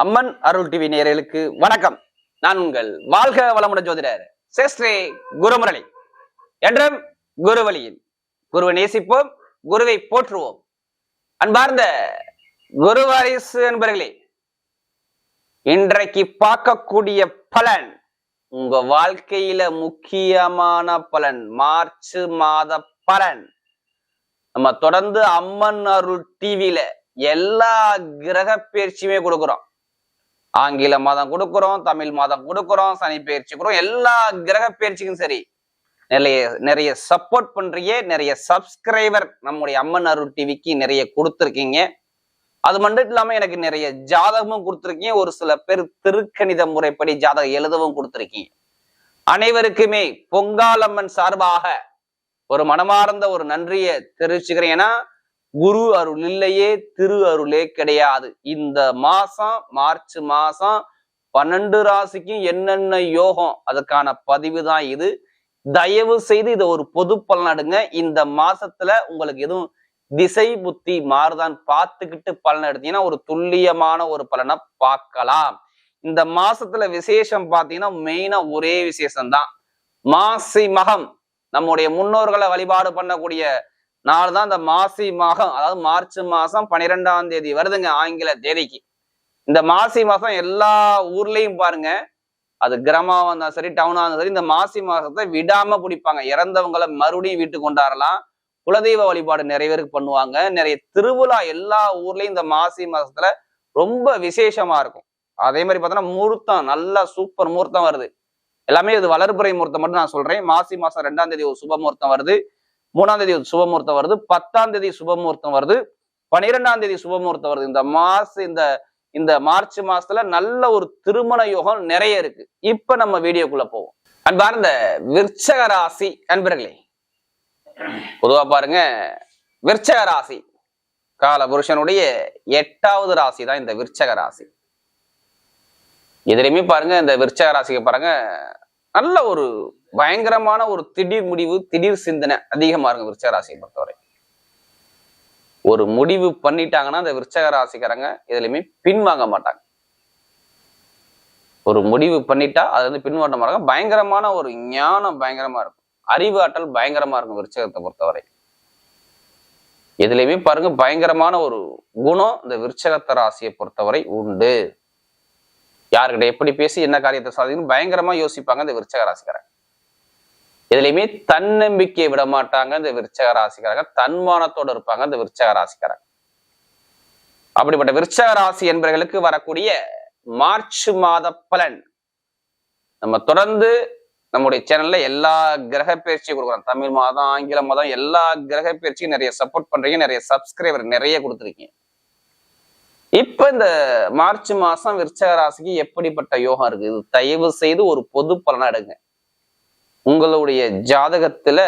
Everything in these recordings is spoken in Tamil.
அம்மன் அருள் டிவி நேயர்களுக்கு வணக்கம். நான் உங்கள் வாழ்க வளமுடன் ஜோதிடர் சேஸ்ரே குருமுரளி. என்றும் குருவழியில் குருவை நேசிப்போம் குருவை போற்றுவோம். அன்பார்ந்த குருவாரிசு என்பர்களே இன்றைக்கு பார்க்கக்கூடிய பலன் உங்க வாழ்க்கையில முக்கியமான பலன் மார்ச் மாத பலன். நம்ம தொடர்ந்து அம்மன் அருள் டிவியில எல்லா கிரக பயிற்சியுமே கொடுக்குறோம். ஆங்கில மாதம் கொடுக்குறோம் தமிழ் மாதம் கொடுக்குறோம் சனி பயிற்சி கொடுக்குறோம். எல்லா கிரக பயிற்சிக்கும் சரி. நிறைய நிறைய சப்போர்ட் பண்றீங்க நிறைய சப்ஸ்கிரைபர் நம்முடைய அம்மன் அருள் டிவிக்கு நிறைய கொடுத்துருக்கீங்க. அது மட்டும் இல்லாம எனக்கு நிறைய ஜாதகமும் கொடுத்துருக்கீங்க. ஒரு சில பேர் திருக்கணித முறைப்படி ஜாதகம் எழுதவும் கொடுத்துருக்கீங்க. அனைவருக்குமே பொங்காலம்மன் சார்பாக ஒரு மனமார்ந்த ஒரு நன்றியை தெரிவிச்சுக்கிறேன். ஏன்னா குரு அருள் இல்லையே திரு அருளே கிடையாது. இந்த மாசம் மார்ச் மாசம் பன்னெண்டு ராசிக்கும் என்னென்ன யோகம் அதுக்கான பதிவு தான் இது. தயவு செய்து இதை ஒரு பொது பலனடுங்க இந்த மாசத்துல உங்களுக்கு எதுவும் திசை புத்தி மாறுதான் பார்த்துக்கிட்டு பலன் எடுத்தீங்கன்னா ஒரு துல்லியமான ஒரு பலனை பார்க்கலாம். இந்த மாசத்துல விசேஷம் பார்த்தீங்கன்னா மெயினா ஒரே விசேஷம் தான் மாசி மகம் நம்முடைய முன்னோர்களை வழிபாடு பண்ணக்கூடிய நாலு தான் இந்த மாசி மாதம் அதாவது மார்ச் மாசம் பன்னிரெண்டாம் தேதி வருதுங்க ஆங்கில தேதிக்கு. இந்த மாசி மாசம் எல்லா ஊர்லயும் பாருங்க அது கிராமமா இருந்தாலும் சரி டவுனா இருந்தாலும் சரி இந்த மாசி மாசத்தை விடாம பிடிப்பாங்க. இறந்தவங்களை மறுபடியும் வீட்டுக்கு கொண்டாடலாம் குலதெய்வ வழிபாடு நிறைய பேருக்கு பண்ணுவாங்க. நிறைய திருவிழா எல்லா ஊர்லயும் இந்த மாசி மாசத்துல ரொம்ப விசேஷமா இருக்கும். அதே மாதிரி பார்த்தோன்னா முகூர்த்தம் நல்லா சூப்பர் முகூர்த்தம் வருது. எல்லாமே இது வளர்ப்புறை முகூர்த்தம் மட்டும் நான் சொல்றேன். மாசி மாசம் ரெண்டாம் தேதி ஒரு சுப முகூர்த்தம் வருது. மூணாம் தேதி ஒரு சுபமுகூர்த்தம் வருது பத்தாம் தேதி சுபமுகூர்த்தம் வருது பனிரெண்டாம் தேதி சுபமுகூர்த்தம் வருது. இந்த மாச இந்த இந்த மார்ச் மாசத்துல நல்ல ஒரு திருமண யோகம் நிறைய இருக்கு. இப்ப நம்ம வீடியோக்குள்ள போவோம். அன்பார்ந்த விற்சக ராசி அன்பர்களே பொதுவா பாருங்க விற்சக ராசி கால புருஷனுடைய எட்டாவது ராசி தான் இந்த விற்சக ராசி. எதிரையுமே பாருங்க இந்த விற்சக ராசிக்கு பாருங்க நல்ல ஒரு பயங்கரமான ஒரு திடீர் முடிவு திடீர் சிந்தனை அதிகமா இருக்கும் விருச்சக ராசியை பொறுத்தவரை. ஒரு முடிவு பண்ணிட்டாங்கன்னா அந்த விருச்சக ராசிக்காரங்க எதுலையுமே பின்வாங்க மாட்டாங்க. ஒரு முடிவு பண்ணிட்டா அது வந்து பின்வாங்க மாட்டாங்க பயங்கரமான ஒரு ஞானம் பயங்கரமா இருக்கும். அறிவு ஆற்றல் பயங்கரமா இருக்கும் விருச்சகத்தை பொறுத்தவரை. எதுலையுமே பாருங்க பயங்கரமான ஒரு குணம் இந்த விருச்சகத்த ராசியை பொறுத்தவரை உண்டு. யாருக்கிட்ட எப்படி பேசி என்ன காரியத்தை சாதிக்கணும் பயங்கரமா யோசிப்பாங்க இந்த விருச்சக ராசிக்காரன் எதுலையுமே தன்னம்பிக்கையை விட மாட்டாங்க இந்த விருச்சக ராசிக்காரங்க. தன்மானத்தோடு இருப்பாங்க இந்த விருச்சக ராசிக்காரங்க. அப்படிப்பட்ட விருச்சக ராசி என்பவர்களுக்கு வரக்கூடிய மார்ச் மாத பலன். நம்ம தொடர்ந்து நம்முடைய சேனல்ல எல்லா கிரக பயிற்சியும் கொடுக்குறோம். தமிழ் மாதம் ஆங்கில மாதம் எல்லா கிரக பயிற்சியும் நிறைய சப்போர்ட் பண்றீங்க நிறைய சப்ஸ்கிரைபர் நிறைய கொடுத்துருக்கீங்க. இப்ப இந்த மார்ச் மாசம் விருச்சக ராசிக்கு எப்படிப்பட்ட யோகம் இருக்கு? இது தயவு செய்து ஒரு பொது பலனா எடுங்க. உங்களுடைய ஜாதகத்துல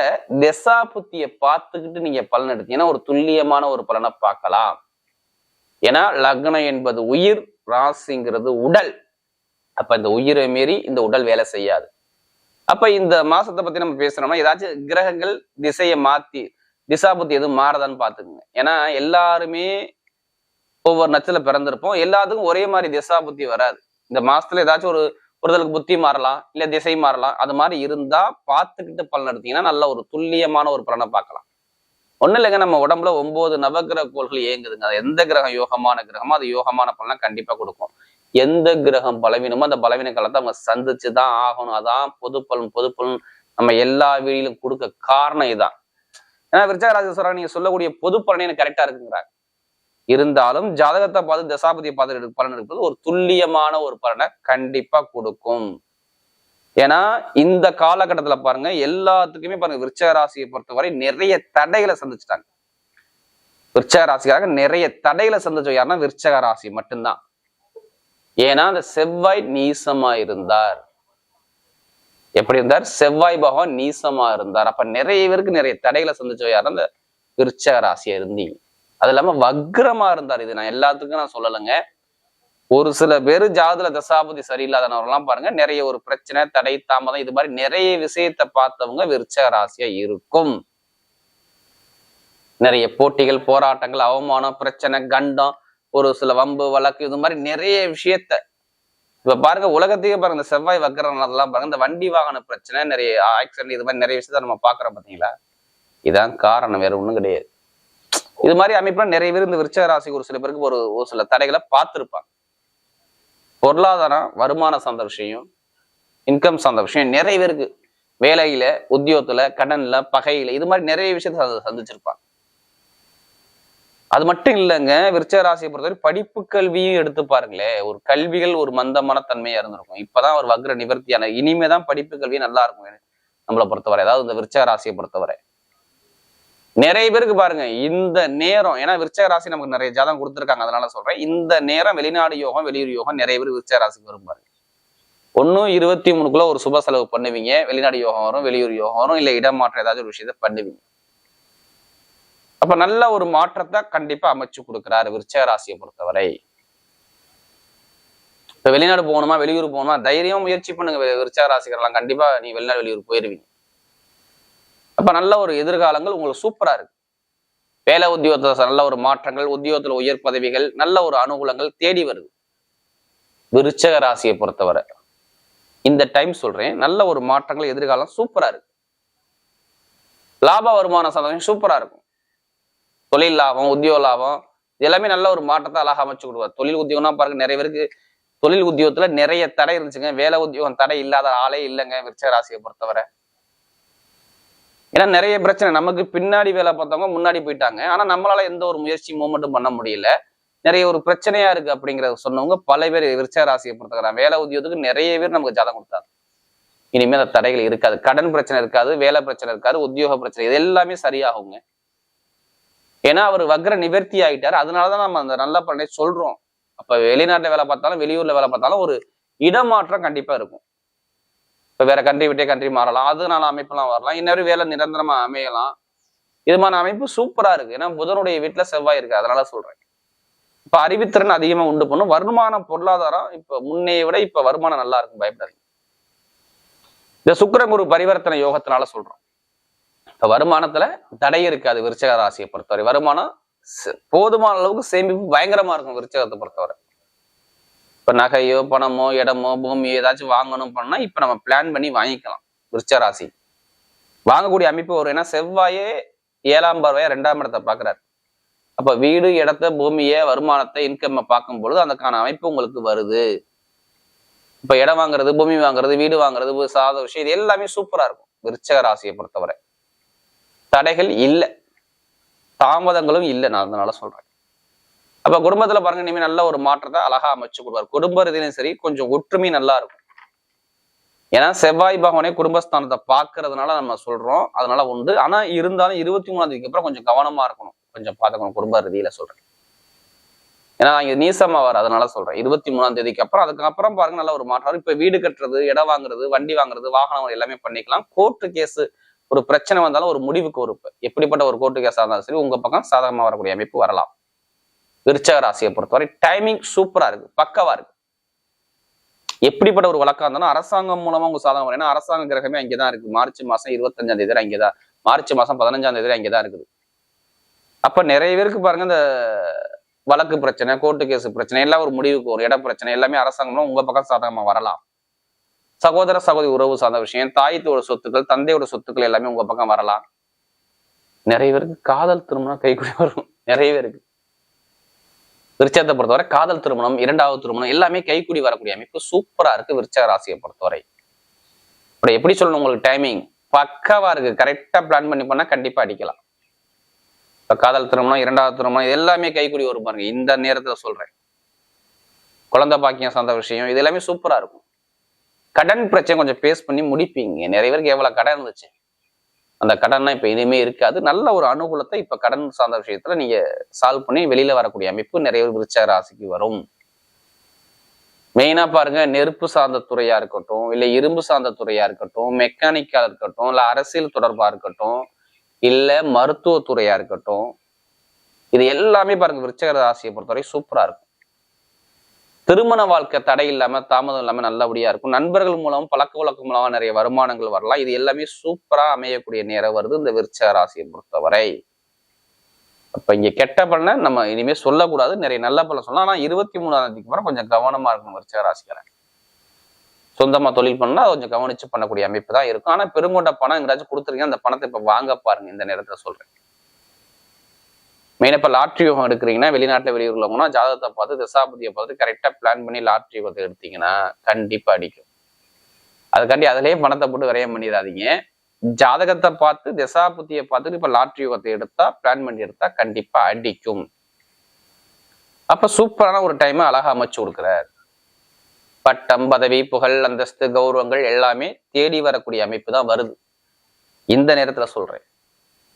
திசாபுத்திய பார்த்துக்கிட்டு நீங்க பலன் எடுத்தீங்கன்னா ஒரு துல்லியமான ஒரு பலனை பார்க்கலாம். ஏன்னா லக்னம் என்பது உயிர் ராசிங்கிறது உடல். அப்ப இந்த உயிரை மீறி இந்த உடல் வேலை செய்யாது. அப்ப இந்த மாசத்தை பத்தி நம்ம பேசுறோம்னா ஏதாச்சும் கிரகங்கள் திசையை மாத்தி திசா புத்தி எதுவும் மாறதான்னு பாத்துக்கோங்க ஏன்னா எல்லாருமே ஒவ்வொரு நட்சத்திர பிறந்திருப்போம். எல்லாத்துக்கும் ஒரே மாதிரி திசா புத்தி வராது. இந்த மாசத்துல ஏதாச்சும் ஒரு ஒருத்தருக்கு புத்தி மாறலாம் இல்ல திசை மாறலாம். அது மாதிரி இருந்தா பார்த்துக்கிட்டு பலன் எடுத்தீங்கன்னா நல்ல ஒரு துல்லியமான ஒரு பலனை பார்க்கலாம். ஒண்ணும் இல்லைங்க நம்ம உடம்புல ஒன்பது நவகிரக கோள்கள் இயங்குதுங்க. அது எந்த கிரகம்? யோகமான கிரகமோ அது யோகமான பலனை கண்டிப்பா கொடுக்கும். எந்த கிரகம் பலவீனமோ அந்த பலவீன காலத்தை அவங்க சந்திச்சுதான் ஆகணும். அதான் பொது பலன் பொது பலன் நம்ம எல்லா வீடியிலும் கொடுக்க காரணம் இதுதான் ஏன்னா விருச்சகராஜ சொல்றாங்க நீங்க சொல்லக்கூடிய பொது பலனே எனக்கு கரெக்டா இருக்குங்கிறாங்க இருந்தாலும் ஜாதகத்தை பார்த்து தசாபதியை பார்த்து எடுக்க பலன் எடுப்பது ஒரு துல்லியமான ஒரு பலனை கண்டிப்பா கொடுக்கும். ஏன்னா இந்த காலகட்டத்துல பாருங்க எல்லாத்துக்குமே பாருங்க விருச்சக ராசியை பொறுத்தவரை நிறைய தடைகளை சந்திச்சுட்டாங்க. விருச்சக ராசிக்காக நிறைய தடைகளை சந்திச்சோம் யாருன்னா விருச்சக ராசி மட்டும்தான். ஏன்னா அந்த செவ்வாய் நீசமா இருந்தார். எப்படி இருந்தார்? செவ்வாய் பகவான் நீசமா இருந்தார். அப்ப நிறைய பேருக்கு நிறைய தடைகளை சந்திச்ச யாருன்னா அந்த விருச்சக ராசியா இருந்தீங்க. அது இல்லாம வக்ரமா இருந்தார் இது. நான் எல்லாத்துக்கும் நான் சொல்லலைங்க. ஒரு சில பேர் ஜாதுல தசாபதி சரியில்லாதனவரெல்லாம் பாருங்க நிறைய ஒரு பிரச்சனை தடை தாமதம் இது மாதிரி நிறைய விஷயத்த பார்த்தவங்க விருச்சக ராசியா இருக்கும். நிறைய போட்டிகள் போராட்டங்கள் அவமானம் பிரச்சனை கண்டம் ஒரு சில வம்பு வழக்கு இது மாதிரி நிறைய விஷயத்த. இப்ப பாருங்க உலகத்தையே பாருங்க இந்த செவ்வாய் வக்கரம்லாம் பாருங்க இந்த வண்டி வாகன பிரச்சனை நிறைய ஆக்சிடென்ட் இது மாதிரி நிறைய விஷயத்த நம்ம பாக்குறோம் பாத்தீங்களா? இதான் காரணம் வேற ஒன்றும் கிடையாது. இது மாதிரி அமைப்புல நிறைய பேர் இந்த விருச்சக ராசிக்கு ஒரு சில பேருக்கு ஒரு ஒரு சில தடைகளை பார்த்துருப்பாங்க. பொருளாதாரம் வருமான சார்ந்த விஷயம் இன்கம் சார்ந்த விஷயம் நிறைய பேருக்கு வேலையில உத்தியோகத்துல கடன்ல பகையில இது மாதிரி நிறைய விஷயத்த சந்திச்சிருப்பாங்க. அது மட்டும் இல்லைங்க விருச்சக ராசியை பொறுத்தவரை படிப்பு கல்வியும் எடுத்து பாருங்களேன் ஒரு கல்விகள் ஒரு மந்தமான தன்மையா இருந்திருக்கும். இப்பதான் ஒரு வக்ர நிவர்த்தியான இனிமேதான் படிப்பு கல்வி நல்லா இருக்கும். நம்மளை பொறுத்தவரை அதாவது இந்த விருச்சக ராசியை பொறுத்தவரை. நிறைய பேருக்கு பாருங்க இந்த நேரம் ஏன்னா விருச்சக ராசி நமக்கு நிறைய ஜாதகம் கொடுத்துருக்காங்க அதனால சொல்றேன். இந்த நேரம் வெளிநாடு யோகம் வெளியூர் யோகம் நிறைய பேர் விருச்சக ராசிக்கு வரும் பாருங்க. ஒன்னும் இருபத்தி மூணுக்குள்ள ஒரு சுப செலவு பண்ணுவீங்க. வெளிநாடு யோகம் வரும் வெளியூர் யோகம் வரும் இல்ல இடமாற்றம் ஏதாவது ஒரு விஷயத்த பண்ணுவீங்க. அப்ப நல்ல ஒரு மாற்றத்தை கண்டிப்பா அமைச்சு கொடுக்குறாரு விருச்சக ராசியை பொறுத்தவரை. இப்ப வெளிநாடு போகணுமா வெளியூர் போகணுமா தைரியம் முயற்சி பண்ணுங்க விருச்சக ராசிக்கிறலாம் கண்டிப்பா நீ வெளிநாடு வெளியூர் போயிருவீங்க. அப்ப நல்ல ஒரு எதிர்காலங்கள் உங்களுக்கு சூப்பரா இருக்கு. வேலை உத்தியோகத்துல நல்ல ஒரு மாற்றங்கள் உத்தியோகத்துல உயர் பதவிகள் நல்ல ஒரு அனுகூலங்கள் தேடி வருது. விருச்சக ராசியை பொறுத்தவரை. இந்த டைம் சொல்றேன். நல்ல ஒரு மாற்றங்கள் எதிர்காலம் சூப்பரா இருக்கு. லாப வருமான சந்தோஷம் சூப்பரா இருக்கும். தொழில் லாபம் உத்தியோக லாபம் எல்லாமே நல்ல ஒரு மாற்றத்தை அழகா அமைச்சு கொடுவார் தொழில் உத்தியோகம்னா பாருங்க நிறைய பேருக்கு தொழில் உத்தியோகத்துல நிறைய தடை இருந்துச்சுங்க. வேலை உத்தியோகம் தடை இல்லாத ஆளே இல்லைங்க விருச்சக ராசியை பொறுத்தவரை. ஏன்னா நிறைய பிரச்சனை. நமக்கு பின்னாடி வேலை பார்த்தவங்க முன்னாடி போயிட்டாங்க. ஆனா நம்மளால எந்த ஒரு முயற்சி மூமெண்ட்டும் பண்ண முடியல. நிறைய ஒரு பிரச்சனையா இருக்கு அப்படிங்கிறத சொன்னவங்க பல பேர் விருச்ச ராசியை பொறுத்துக்கிறாங்க வேலை உத்தியோகத்துக்கு நிறைய பேர் நமக்கு ஜாதகம் கொடுத்தாங்க. இனிமேல் அந்த தடைகள் இருக்காது. கடன் பிரச்சனை இருக்காது வேலை பிரச்சனை இருக்காது உத்தியோக பிரச்சனை இது எல்லாமே சரியாகுங்க. ஏன்னா அவர் வக்ர நிவர்த்தி ஆயிட்டாரு. அதனாலதான் நம்ம அந்த நல்ல பண்ணை சொல்றோம். அப்ப வெளிநாட்டுல வேலை பார்த்தாலும் வெளியூர்ல வேலை பார்த்தாலும் ஒரு இடமாற்றம் கண்டிப்பா இருக்கும். இப்போ வேற கண்ட்ரி விட்டே கண்ட்ரி மாறலாம். அதனால அமைப்புலாம் வரலாம். இன்னொரு வேலை நிரந்தரமா அமையலாம். இது மாதிரி அமைப்பு சூப்பரா இருக்கு. ஏன்னா புதனுடைய வீட்டுல செவ்வாய் இருக்கு. அதனால சொல்றேன். இப்ப அறிவுத்திறன் அதிகமா உண்டு பண்ணும். வருமானம் பொருளாதாரம் இப்ப முன்னைய விட இப்ப வருமானம் நல்லா இருக்கும் பயப்படாதீங்க. இந்த சுக்கரங்குரு பரிவர்த்தனை யோகத்தினால சொல்றோம். இப்ப வருமானத்துல தடை இருக்காது விருச்சக ராசியை பொறுத்தவரை. வருமானம் போதுமான அளவுக்கு சேமிப்பு பயங்கரமா இருக்கும் விருச்சகத்தை பொறுத்தவரை. இப்போ நகையோ பணமோ இடமோ பூமியோ ஏதாச்சும் வாங்கணும் பண்ணால் இப்போ நம்ம பிளான் பண்ணி வாங்கிக்கலாம். விருச்சராசி. வாங்கக்கூடிய அமைப்பு வரும் ஏன்னா செவ்வாயே ஏழாம் பார்வையா ரெண்டாம் இடத்தை பார்க்குறாரு. அப்போ வீடு இடத்த பூமியை வருமானத்தை இன்கம் பார்க்கும் பொழுது அதுக்கான அமைப்பு உங்களுக்கு வருது. இப்போ இடம் வாங்குறது பூமி வாங்குறது வீடு வாங்குறது சாத விஷயம் இது எல்லாமே சூப்பராக இருக்கும். விருச்சக ராசியை பொறுத்தவரை. தடைகள் இல்லை. தாமதங்களும் இல்லை நான் அதனால சொல்கிறேன் அப்ப குடும்பத்துல பாருங்க இனிமேல் நல்ல ஒரு மாற்றத்தை அழகா அமைச்சு கொடுப்பாரு. குடும்ப ரீதியிலும் சரி கொஞ்சம் ஒற்றுமை நல்லா இருக்கும். ஏன்னா செவ்வாய் பகவானே குடும்பஸ்தானத்தை பாக்குறதுனால நம்ம சொல்றோம். அதனால உண்டு. ஆனா இருந்தாலும் இருபத்தி மூணாம் தேதிக்கு அப்புறம் கொஞ்சம் கவனமா இருக்கணும். கொஞ்சம் பாத்துக்கணும் குடும்ப ரீதியில சொல்றேன். ஏன்னா இங்க நீசமா வர அதனால சொல்றேன். இருபத்தி மூணாம் தேதிக்கு அப்புறம் அதுக்கப்புறம் பாருங்க நல்ல ஒரு மாற்றம். இப்ப வீடு கட்டுறது இடம் வாங்குறது வண்டி வாங்குறது வாகனம் எல்லாமே பண்ணிக்கலாம். கோர்ட்டு கேஸ் ஒரு பிரச்சனை வந்தாலும் ஒரு முடிவுக்கு ஒரு எப்படிப்பட்ட ஒரு கோர்ட்டு கேஸா இருந்தாலும் சரி உங்க பக்கம் சாதகமா வரக்கூடிய அமைப்பு வரலாம். விருச்சக ராசியை பொறுத்தவரை டைமிங் சூப்பரா இருக்கு பக்கவா இருக்கு. எப்படிப்பட்ட ஒரு வழக்கா இருந்தாலும் அரசாங்கம் மூலமா உங்க சாதகம் ஏன்னா அரசாங்க கிரகமே அங்கேதான் இருக்கு. மார்ச் மாசம் இருபத்தஞ்சாம் தேதி அங்கேதான். மார்ச் மாசம் பதினஞ்சாம் தேதி அங்கேதான் இருக்குது. அப்ப நிறைய பேருக்கு பாருங்க இந்த வழக்கு பிரச்சனை கோர்ட்டு கேஸ் பிரச்சனை எல்லாம் ஒரு முடிவுக்கு ஒரு இட பிரச்சனை எல்லாமே அரசாங்கம்லாம் உங்க பக்கம் சாதகமா வரலாம். சகோதர சகோதரி உறவு சார்ந்த விஷயம் தாயத்தோட சொத்துக்கள் தந்தையோட சொத்துக்கள் எல்லாமே உங்க பக்கம் வரலாம். நிறைய பேருக்கு காதல் திருமணம் கைக்குடி வரும். நிறைய பேருக்கு. விருச்சத்தை பொறுத்தவரை காதல் திருமணம் இரண்டாவது திருமணம் எல்லாமே கைக்குடி வரக்கூடிய அமைப்பு. சூப்பரா இருக்கு விருச்சக ராசியை பொறுத்தவரை. இப்ப எப்படி சொல்லணும் உங்களுக்கு டைமிங் பக்காவா இருக்கு. கரெக்டா பிளான் பண்ணி பண்ணா கண்டிப்பா அடிக்கலாம். இப்போ காதல் திருமணம் இரண்டாவது திருமணம் இது எல்லாமே கைக்குடி வரும் பாருங்க. இந்த நேரத்துல சொல்றேன். குழந்தை பாக்கியம் சார்ந்த விஷயம் இது எல்லாமே சூப்பரா இருக்கும். கடன் பிரச்சனை கொஞ்சம் பேஸ் பண்ணி முடிப்பீங்க. நிறைய பேருக்கு எவ்வளவு கடன் இருந்துச்சு. அந்த கடன்லாம் இப்ப இனிமே இருக்காது. நல்ல ஒரு அனுகூலத்தை இப்ப கடன் சார்ந்த விஷயத்துல நீங்க சால்வ் பண்ணி வெளியில வரக்கூடிய அமைப்பு நிறைய பேர் விருச்சக ராசிக்கு வரும். மெயினா பாருங்க நெருப்பு சார்ந்த துறையா இருக்கட்டும் இல்ல இரும்பு சார்ந்த துறையா இருக்கட்டும் மெக்கானிக்கா இருக்கட்டும் இல்ல அரசியல் தொடர்பா இருக்கட்டும் இல்ல மருத்துவ துறையா இருக்கட்டும் இது எல்லாமே பாருங்க விருச்சக ராசியை பொறுத்தவரை சூப்பரா இருக்கும். திருமண வாழ்க்கை தடை இல்லாம தாமதம் இல்லாம நல்லபடியா இருக்கும். நண்பர்கள் மூலம் பழக்க வழக்கம் மூலமா நிறைய வருமானங்கள் வரலாம். இது எல்லாமே சூப்பரா அமையக்கூடிய நேரம் வருது இந்த விருச்சக ராசியை பொறுத்தவரை. அப்ப இங்க கெட்ட பலனை நம்ம இனிமே சொல்லக்கூடாது. நிறைய நல்ல பலன் சொல்லலாம். ஆனா இருபத்தி மூணாம் தேதிக்கு அப்புறம் கொஞ்சம் கவனமா இருக்கணும் விருச்சக ராசிக்காரன். சொந்தமா தொழில் பண்ணா கொஞ்சம் கவனிச்சு பண்ணக்கூடிய அமைப்பு தான் இருக்கும். ஆனா பெருங்கொண்ட பணம் எங்கேயாச்சும் கொடுத்துருக்கீங்க அந்த பணத்தை இப்ப வாங்க பாருங்க. இந்த நேரத்துல சொல்றேன். மெயினாக இப்போ லாட்ரி யோகம் எடுக்கிறீங்கன்னா வெளிநாட்டில் வெளியூர்ல ஜாதகத்தை பார்த்து திசாபதியை பார்த்து கரெக்டாக பிளான் பண்ணி லாட்ரி யோகத்தை எடுத்தீங்கன்னா கண்டிப்பா அடிக்கும். அதுக்காண்டி அதுலயே பணத்தை போட்டு விரயம் பண்ணிடாதீங்க. ஜாதகத்தை பார்த்து திசாபுத்தியை பார்த்துட்டு இப்ப லாட்ரி யோகத்தை எடுத்தா பிளான் பண்ணி எடுத்தா கண்டிப்பா அடிக்கும். அப்ப சூப்பரான ஒரு டைம் அழகா அமைச்சு கொடுக்குறார். பட்டம் பதவி புகழ் அந்தஸ்து கௌரவங்கள் எல்லாமே தேடி வரக்கூடிய அமைப்பு தான் வருது. இந்த நேரத்துல சொல்றேன்.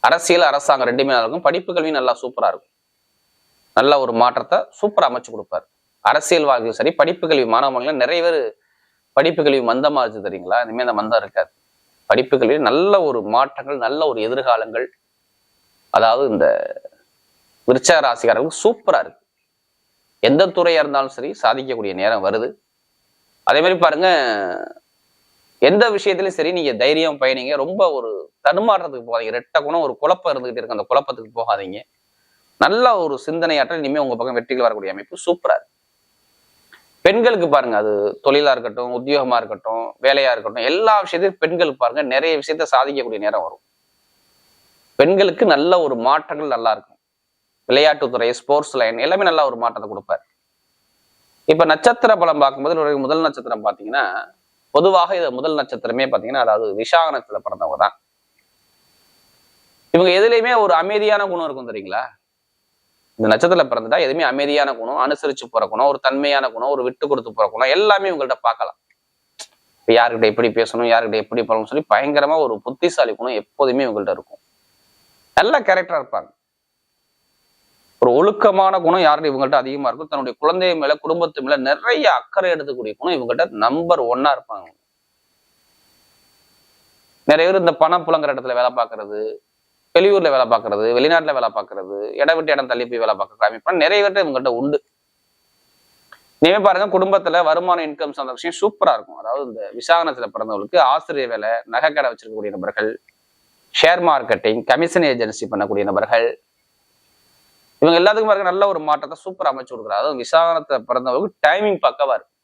அரசியல் அரசாங்கம் ரெண்டுமே நல்லா இருக்கும். படிப்பு கல்வி நல்லா சூப்பராக இருக்கும். நல்ல ஒரு மாற்றத்தை சூப்பராக அமைச்சு கொடுப்பாரு. அரசியல் வாழ்க்கையும் சரி படிப்பு கல்வி மாணவர்கள் நிறைய பேர் படிப்பு கல்வி மந்தமாக இருக்கு தெரியுங்களா? இனிமேல் அந்த மந்தம் இருக்காது. படிப்பு கல்வி நல்ல ஒரு மாற்றங்கள் நல்ல ஒரு எதிர்காலங்கள். அதாவது இந்த விருச்சக ராசிக்காரர்களுக்கு சூப்பராக இருக்கு. எந்த துறையாக இருந்தாலும் சரி சாதிக்கக்கூடிய நேரம் வருது. அதே மாதிரி பாருங்க எந்த விஷயத்திலும் சரி நீங்க தைரியம் பயணிங்க. ரொம்ப ஒரு தடுமாற்றத்துக்கு போகாதீங்க. ரெட்ட குணம் ஒரு குழப்பம் இருந்துகிட்டு இருக்கு அந்த குழப்பத்துக்கு போகாதீங்க. நல்ல ஒரு சிந்தனையாற்றல் இனிமே உங்க பக்கம் வெற்றிகள் வரக்கூடிய அமைப்பு சூப்பரா இருக்கு. பெண்களுக்கு பாருங்க அது தொழிலா இருக்கட்டும் உத்தியோகமா இருக்கட்டும் வேலையா இருக்கட்டும் எல்லா விஷயத்தையும் பெண்களுக்கு பாருங்க நிறைய விஷயத்த சாதிக்கக்கூடிய நேரம் வரும். பெண்களுக்கு நல்ல ஒரு மாற்றங்கள் நல்லா இருக்கும். விளையாட்டுத்துறை ஸ்போர்ட்ஸ் லைன் எல்லாமே நல்லா ஒரு மாற்றத்தை கொடுப்பாரு. இப்ப நட்சத்திர பலம் பார்க்கும்போது முதல் நட்சத்திரம் பாத்தீங்கன்னா பொதுவாக இது முதல் நட்சத்திரமே பாத்தீங்கன்னா அதாவது விசாகனத்தில் பிறந்தவங்க தான். இவங்க எதுலையுமே ஒரு அமைதியான குணம் இருக்கும் தெரியுங்களா? இந்த நட்சத்திரத்தில் பிறந்துட்டா எதுவுமே அமைதியான குணம் அனுசரிச்சு போற குணம் ஒரு தன்மையான குணம் ஒரு விட்டு கொடுத்து போற குணம் எல்லாமே இவங்கள்ட்ட பார்க்கலாம் இப்போ யாருக்கிட்ட எப்படி பேசணும் யாருக்கிட்ட எப்படி பண்ணணும்னு சொல்லி பயங்கரமா ஒரு புத்திசாலி குணம் எப்போதுமே இவங்கள்ட்ட இருக்கும். நல்ல கேரக்டரா இருப்பாங்க. ஒரு ஒழுக்கமான குணம் யார்கிட்ட இவங்கள்ட்ட அதிகமா இருக்கும். தன்னுடைய குழந்தை மேல குடும்பத்து மேல நிறைய அக்கறை எடுத்துக்கூடிய குணம் இவங்ககிட்ட நம்பர் ஒன்னா இருப்பாங்க. நிறைய பேர் இந்த பணம் புலங்குற இடத்துல வேலை பார்க்கறது வெளியூர்ல வேலை பார்க்கறது வெளிநாட்டுல வேலை பார்க்கறது இடம் விட்டு இடம் தள்ளி போய் வேலை பார்க்கறது அமைப்பு நிறைய பேர்ட்ட இவங்ககிட்ட உண்டு. நீங்க பாருங்க குடும்பத்துல வருமான இன்கம் சார்ந்த விஷயம் சூப்பரா இருக்கும். அதாவது இந்த விசாகனத்துல பிறந்தவங்களுக்கு ஆசிரியர் வேலை நகைக்கடை வச்சிருக்கக்கூடிய நபர்கள் ஷேர் மார்க்கெட்டிங் கமிஷன் ஏஜென்சி பண்ணக்கூடிய நபர்கள் இவங்க எல்லாத்துக்கும் பாருங்க நல்ல ஒரு மாற்றத்தை சூப்பர் அமைச்சு கொடுக்குறாரு. அதாவது விசாகனத்துல பிறந்தவங்களுக்கு டைமிங் பக்கவா இருக்கு.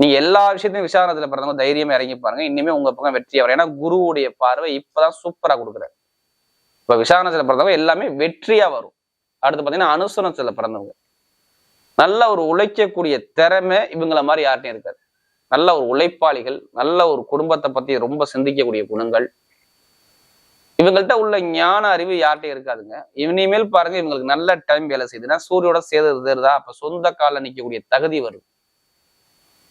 நீங்க எல்லா விஷயத்தையும் விசாரணத்துல பிறந்தவங்க தைரியமா இறங்கி பாருங்க. இனிமே உங்க பக்கம் வெற்றி வரும் ஏன்னா குருவுடைய பார்வை இப்பதான் சூப்பரா கொடுக்குறாரு. இப்ப விசாகனத்துல பிறந்தவங்க எல்லாமே வெற்றியா வரும். அடுத்து பாத்தீங்கன்னா அனுசரணத்துல பிறந்தவங்க. நல்ல ஒரு உழைக்கக்கூடிய திறமை இவங்கள மாதிரி யார்ட்டையும் இருக்காது. நல்ல ஒரு உழைப்பாளிகள் நல்ல ஒரு குடும்பத்தை பத்தி ரொம்ப சிந்திக்கக்கூடிய குணங்கள் இவங்கள்ட்ட உள்ள ஞான அறிவு யார்கிட்டயும் இருக்காதுங்க. இனிமேல் பாருங்க இவங்களுக்கு நல்ல டைம் வேலை செய்யுதுன்னா சூரியோட சேர்ந்துருதா அப்ப சொந்த கால நிற்கக்கூடிய தகுதி வரும்.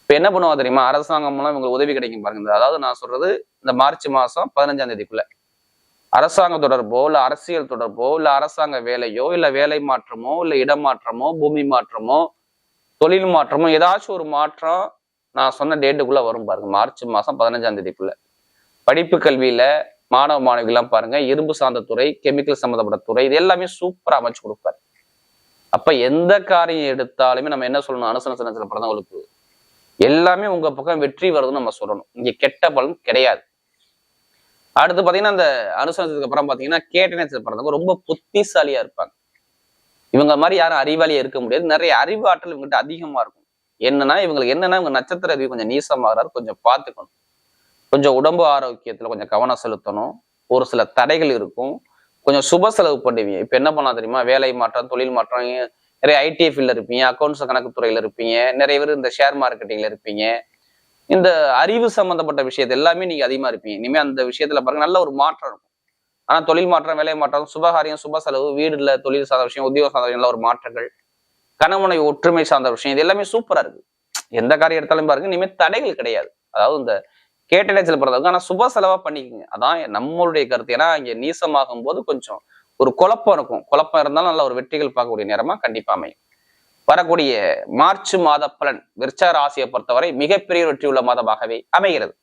இப்ப என்ன பண்ணுவா தெரியுமா? அரசாங்கம் மூலம் இவங்களுக்கு உதவி கிடைக்கும் பாருங்க. அதாவது நான் சொல்றது இந்த மார்ச் மாசம் பதினஞ்சாம் தேதிக்குள்ள. அரசாங்க தொடர்போ இல்ல அரசியல் தொடர்போ இல்ல அரசாங்க வேலையோ இல்ல வேலை மாற்றமோ இல்ல இடம் மாற்றமோ பூமி மாற்றமோ தொழில் மாற்றமோ ஏதாச்சும் ஒரு மாற்றம் நான் சொன்ன டேட்டுக்குள்ள வரும் பாருங்க. மார்ச் மாசம் பதினஞ்சாம் தேதிக்குள்ள. படிப்பு கல்வியில மாணவ மாணவிகள்லாம் பாருங்க இரும்பு சார்ந்த துறை கெமிக்கல் சம்மந்தப்பட்ட துறை இது எல்லாமே சூப்பரா அமைச்சு கொடுப்பாரு. அப்ப எந்த காரியம் எடுத்தாலுமே நம்ம என்ன சொல்லணும்? அனுசனத்தை படம் உங்களுக்கு எல்லாமே உங்க பக்கம் வெற்றி வருதுன்னு நம்ம சொல்லணும். இங்க கெட்ட பலன் கிடையாது. அடுத்து பாத்தீங்கன்னா அந்த அனுசனத்துக்கு அப்புறம் பாத்தீங்கன்னா கேட்டனத்தில் பிறந்தவங்க ரொம்ப புத்திசாலியா இருப்பாங்க. இவங்க மாதிரி யாரும் அறிவாளியா இருக்க முடியாது. நிறைய அறிவாற்றல் இவங்ககிட்ட அதிகமா இருக்கும். என்னன்னா இவங்களுக்கு என்னன்னா இவங்க நட்சத்திர அறிவு கொஞ்சம் நீசமாகறாரு கொஞ்சம் பார்த்துக்கணும். கொஞ்சம் உடம்பு ஆரோக்கியத்துல கொஞ்சம் கவனம் செலுத்தணும். ஒரு சில தடைகள் இருக்கும். கொஞ்சம் சுப செலவு பண்ணுவீங்க. இப்ப என்ன பண்ணா தெரியுமா? வேலை மாற்றம் தொழில் மாற்றம் நிறைய ஐடி ஃபீல்டில் இருப்பீங்க. அக்கௌண்ட்ஸ் கணக்கு துறையில இருப்பீங்க. நிறைய பேர் இந்த ஷேர் மார்க்கெட்டிங்ல இருப்பீங்க. இந்த அறிவு சம்பந்தப்பட்ட விஷயத்தை எல்லாமே நீங்க அதிகமா இருப்பீங்க. இனிமேல் அந்த விஷயத்துல பாருங்க நல்ல ஒரு மாற்றம் இருக்கும். ஆனா தொழில் மாற்றம் வேலை மாற்றம் சுபகாரியம் சுப செலவு வீடுல தொழில் சார்ந்த விஷயம் உத்தியோக சார்ந்த விஷயம், நல்ல ஒரு மாற்றங்கள் கணவனை ஒற்றுமை சார்ந்த விஷயம் இது எல்லாமே சூப்பரா இருக்கு. எந்த காரியம் எடுத்தாலும் பாருங்க இனிமே தடைகள் கிடையாது. அதாவது இந்த கேட்ட நேரத்தில் பிறந்தவங்க ஆனா சுப செலவா பண்ணிக்கோங்க. அதான் நம்மளுடைய கருத்து. ஏன்னா இங்க நீசமாகும் போது கொஞ்சம் ஒரு குழப்பம் இருக்கும். குழப்பம் இருந்தாலும் நல்ல ஒரு வெற்றிகள் பார்க்கக்கூடிய நேரமா கண்டிப்பா அமையும். வரக்கூடிய மார்ச் மாத பலன் விருச்ச ராசியை பொறுத்தவரை மிகப்பெரிய வெற்றி உள்ள மாதமாகவே அமைகிறது.